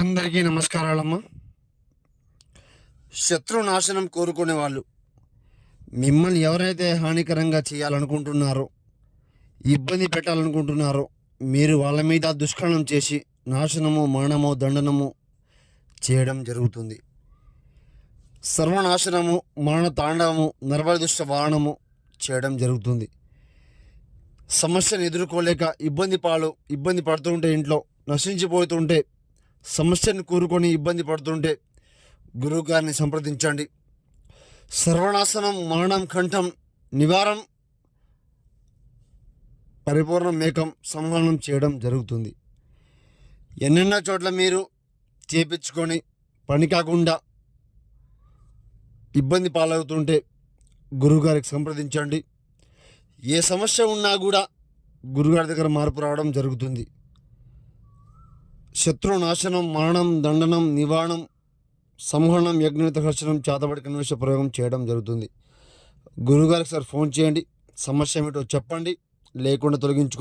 అందరికీ నమస్కారాలమ్మా. శత్రు నాశనం కోరుకునే వాళ్ళు మిమ్మల్ని ఎవరైతే హానికరంగా చేయాలనుకుంటున్నారో ఇబ్బంది పెట్టాలనుకుంటున్నారో మీరు వాళ్ళ మీద దుష్కరణం చేసి నాశనము మరణము దండనము చేయడం జరుగుతుంది. సర్వనాశనము మరణ తాండవము నరబలి దుష్ట వాహనము చేయడం జరుగుతుంది. సమస్యను ఎదుర్కోలేక ఇబ్బంది పాలు ఇబ్బంది పడుతుంటే ఇంట్లో నశించిపోతుంటే సమస్యను కూరుకొని ఇబ్బంది పడుతుంటే గురువుగారిని సంప్రదించండి. సర్వనాశనం మరణం కంఠం నివారం పరిపూర్ణ మేకం సంహనం చేయడం జరుగుతుంది. ఎన్నెన్నో చోట్ల మీరు చేపించుకొని పని కాకుండా ఇబ్బంది పాలవుతుంటే గురువుగారికి సంప్రదించండి. ఏ సమస్య ఉన్నా కూడా గురుగారి దగ్గర మార్పు రావడం జరుగుతుంది. శత్రు నాశనం మరణం దండనం నివారణం సంహరణం యజ్ఞత హర్షణం చేతబడి కన్వేష ప్రయోగం చేయడం జరుగుతుంది. గురుగారికి సార్ ఫోన్ చేయండి. సమస్య ఏమిటో చెప్పండి. లేకుండా తొలగించుకోండి.